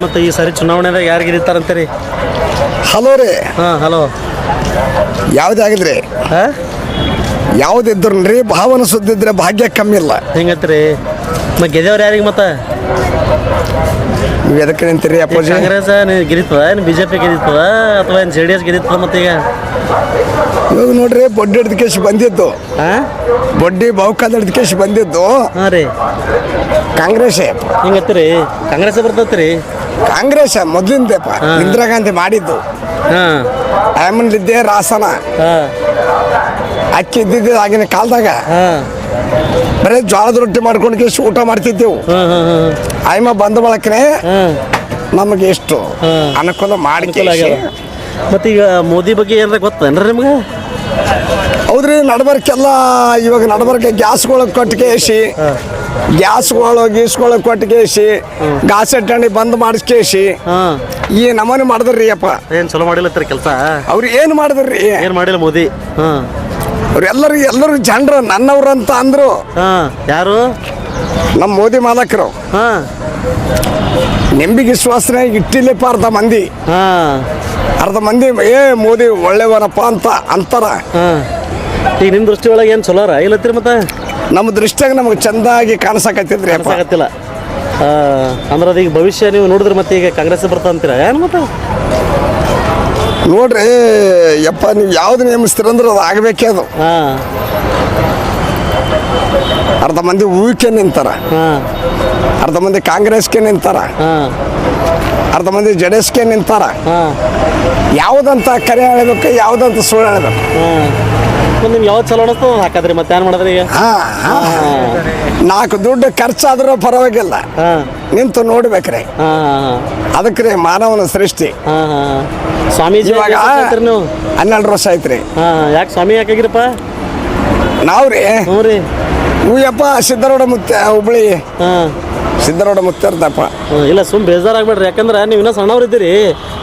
ಮತ್ತು ಈ ಸರಿ ಚುನಾವಣೆದಾಗ ಯಾರು ಗೆದ್ದಿತ್ತಾರಂತೀರಿ ಹಲೋ ರೀ. ಹಾ ಹಲೋ. ಯಾವುದೇ ಆಗಿದ್ರಿ. ಹಾ? ಯಾವುದಿದ್ರು ರೀ ಭಾವನ ಸುದ್ದಿದ್ರೆ ಭಾಗ್ಯ ಕಮ್ಮಿ ಇಲ್ಲ. ಹೆಂಗತ್ರಿ ಮತ್ತೆ ಗೆದ್ದವ್ರು ಯಾರಿಗೆ ಮತ್ತೆ? ನೀವು ಎದಕ್ಕೆ ನಿಂತೀರಿ ಅಪ್ಪಾಜಿ? ಕಾಂಗ್ರೆಸ್ ಗೆದಿತ್ತದ ಏನು ಬಿ ಜೆ ಪಿ ಗೆದಿತ್ತದ ಅಥವಾ ಏನು ಜೆ ಡಿ ಎಸ್ ಗೆದಿತ್ತದ ಮತ್ತೀಗ? ಇವಾಗ ನೋಡ್ರಿ ಬೊಡ್ಡಿ ಹಿಡ್ದ ಕೇಶ್ ಬಂದಿದ್ದು ಹಾಂ ಬೊಡ್ಡಿ ಬಹುಕಾಲ ಹಿಡ್ದ ಕೇಶ್ ಬಂದಿದ್ದು ಹಾಂ ರೀ. ಕಾಂಗ್ರೆಸ್ಸೇ ಹೆಂಗತ್ತೀರಿ? ಕಾಂಗ್ರೆಸ್ ಬರ್ತೈತ್ರಿ. ಕಾಂಗ್ರೆಸ್ ಮೊದಲಿಂದಪ್ಪ ಇಂದಿರಾ ಗಾಂಧಿ ಮಾಡಿದ್ದು. ಹಾಂ. ರಾಸನ. ಹಾಂ. ಅಕ್ಕಿ ಇದ್ದಿದ್ದು ಆಗಿನ ಕಾಲದಾಗ. ಹಾಂ. ಬರೀ ಜೋಳದ ರೊಟ್ಟಿ ಮಾಡ್ಕೊಂಡು ಕೇಶ್ ಊಟ ಮಾಡ್ತಿದ್ದೆವು. ಆಯ್ಮ ಹಾಂ ಹಾಂ. ಆಯಮ್ಮ ಬಂದ ಬಳಕನೆ ಹಾಂ. ನಮಗೆ ಎಷ್ಟು. ಅನುಕೂಲ ಮಾಡಿ ಮತ್ತೀಗ ಆಗ್ಯದ. ಮತ್ತು ಈಗ ಮೋದಿ ಬಗ್ಗೆ ಏನಾರ ಗೊತ್ತೇನ್ರಿ ನಿಮ್ಗೆ? ಹೌದ್ರಿ ನಡ್ಬರ್ಕೆಲ್ಲ ಇವಾಗ ನಡ್ಬರ್ಕೆ ಗ್ಯಾಸ್ಗಳು ಕೊಟ್ಟು ಕೇಸಿ ಗ್ಯಾಸ್ಗಳು ಗೀಸ್ಗಳು ಕೊಟ್ಟು ಕೇಸಿ ಗ್ಯಾಸ್ ಅಂಗಡಿ ಬಂದ್ ಮಾಡಿಸ್ಕೇಸಿ ಈ ನಮನೆ ಮಾಡಿದ್ರಿ ಅಪ್ಪ. ಏನು ಚಲೋ ಮಾಡಿಲ್ಲ ಕೆಲಸ? ಅವ್ರು ಏನು ಮಾಡಿದ್ರಿ? ಏನು ಮಾಡಿಲ್ಲ ಮೋದಿ? ಅವ್ರೆಲ್ಲರೂ ಅವ್ರು ಎಲ್ಲರೂ ಜನರು ನನ್ನವ್ರು ಅಂತ ಅಂದ್ರು. ಹಾಂ. ಯಾರು? ನಮ್ಮ ಮೋದಿ ಮಾಲಕರು. ಹಾಂ. ನೆಂಬಿಗೆ ವಿಶ್ವಾಸನೆ ಇಟ್ಟಿಲ್ಲಪ್ಪ ಅರ್ಧ ಮಂದಿ. ಅರ್ಧ ಮಂದಿ ಏ ಮೋದಿ ಒಳ್ಳೆಯವನಪ್ಪ ಅಂತ ಅಂತಾರ. ಹಾಂ. ಈಗ ನಿಮ್ಮ ದೃಷ್ಟಿ ಒಳಗೆ ಏನು ಚಲೋರ ಇಲ್ಲತ್ರಿ ಮತ್ತೆ? ನಮ್ಮ ದೃಷ್ಟಿಯಾಗ ನಮಗೆ ಚಂದಾಗಿ ಕಾಣಿಸಕತ್ತಿದ್ರಿ ಕಾಣಿಸಕತ್ತಿಲ್ಲ. ಸಾಕತ್ತಿಲ್ಲ ಅಂದ್ರೆ ಅದೀಗ ಭವಿಷ್ಯ ನೀವು ನೋಡಿದ್ರೆ ಮತ್ತೆ ಈಗ ಕಾಂಗ್ರೆಸ್ ಬರ್ತಾ ಅಂತೀರಾ? ಏನು ಮತ್ತೆ? ನೋಡ್ರಿ ಯಪ್ಪ ನೀವು ಯಾವ್ದು ನೇಮಿಸ್ತೀರಂದ್ರೆ ಅದು ಆಗಬೇಕೇ ಅದು. ಹಾಂ. ಅರ್ಧ ಮಂದಿ ಹೂವಿಕೆ ನಿಂತಾರ. ಹಾಂ. ಅರ್ಧ ಮಂದಿ ಕಾಂಗ್ರೆಸ್ಗೆ ನಿಂತಾರ. ಹಾಂ. ಅರ್ಧ ಮಂದಿ ಜೆಡಿಎಸ್ಗೆ ನಿಂತಾರ. ಹಾಂ. ಯಾವುದಂತ ಕರೆ ಹೇಳಬೇಕು ಯಾವುದಂತ ಸುಳ್ಳು ಹೇಳಬೇಕು ಹಾಂ. ನಿಮ್ಗೆ ಯಾವ್ದು ಚಲೋ ಹಾಕದ್ರಿ ಮತ್ತೆ ಏನು ಮಾಡಿದ್ರಿ ಈಗ? ಹಾ ಹಾ. ನಾಲ್ಕು ದುಡ್ಡು ಖರ್ಚಾದ್ರೂ ಪರವಾಗಿಲ್ಲ. ಹಾಂ. ನಿಂತು ನೋಡ್ಬೇಕ್ರಿ. ಹಾ ಹಾಂ ಅದಕ್ಕೆ ರೀ ಮಾನವನ ಸೃಷ್ಟಿ. ಹಾಂ ಹಾಂ ಸ್ವಾಮೀಜಿ ಇವಾಗ ಐತ್ರಿ ನೀವು? ಹನ್ನೆರಡು ವರ್ಷ ಐತ್ರಿ ಹಾಂ ಯಾಕೆ ಸ್ವಾಮಿ ಯಾಕಾಗಿರಪ್ಪ ನಾವ್ರಿ ಹ್ಞೂ ರೀ. ಹೂಯಪ್ಪ ಸಿದ್ದರೋಡ ಮುತ್ತ ಹುಬ್ಳಿ. ಹಾಂ. ಸಿದ್ದರೋಡ ಮುತ್ತರ್ದಪ್ಪ ಇಲ್ಲ ಸುಮ್ ಬೇಜಾರಾಗ್ಬೇಡ್ರಿ ಯಾಕಂದ್ರೆ ನೀವು ಇನ್ನೂ ಸಣ್ಣವ್ರು ಇದ್ದೀರಿ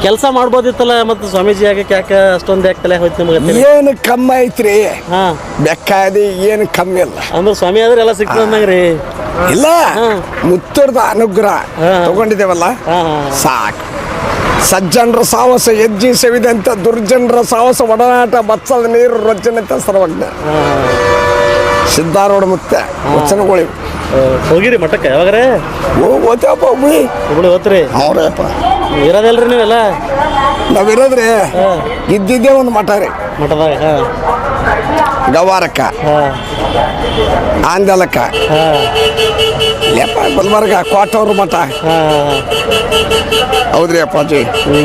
ಕೆಲಸ ಮಾಡ್ಬೋದಿತ್ತಲ್ಲ ಮತ್ತು ಸ್ವಾಮೀಜಿ ಆಗಕ್ಕೆ ಯಾಕೆ ಅಷ್ಟೊಂದು ಯಾಕೆ ತಲೆ ಹೋಯ್ತು ನಿಮಗೆ ಏನು ಕಮ್ಮಿ ಐತ್ರಿ? ಹಾಂ. ಬೆಕ್ಕಾದಿ ಏನು ಕಮ್ಮಿ ಇಲ್ಲ ಅಂದ್ರೆ ಸ್ವಾಮಿ ಆದ್ರೆ ಎಲ್ಲ ಸಿಗ್ತದೆ ರೀ ಇಲ್ಲ. ಮುತ್ತರದ ಅನುಗ್ರಹ. ತಗೊಂಡಿದ್ದೇವಲ್ಲ? ಸಾಕು. ಸಜ್ಜನರ ಸಾಹಸ ಹೆಜ್ಜೆ ಸವಿದಂತ ದುರ್ಜನರ ಸಾಹಸ ಒಡನಾಟ ಬತ್ಸದ ನೀರು ರಜನಂತ ಸರ್ವಜ್ಞ. ಸಿದ್ಧಾರೂಢ ಮುತ್ತೆ ವಚನಗಳು ಹೋಗಿರಿ ಮಠಕ್ಕೆ ಯಾವಾಗ್ರೆ? ಓ ಓದ್ಯಾಪ ಹುಬ್ಳಿ ಹುಬ್ಳಿ ಹೋತ್ರಿ ಅವ್ರಪ್ಪ ಇರೋದಲ್ರಿ ನೀವೆಲ್ಲ? ನಾವಿರೋದ್ರಿ ಇದ್ದಿದ್ದೇ ಒಂದು ಮಠ ರೀ. ಮಠದಾಗ ಹಾಂ. ಗವಾರಕ್ಕ. ಹಾಂ. ಆಂದಲಕ್ಕ ಹಾಂ. ಲೆಪ್ಪ ಗುಲ್ಬರ್ಗ ಮಠ. ಹಾಂ ಹೌದ್ರಿ ಅಪ್ಪಾಜಿ. ಹ್ಞೂ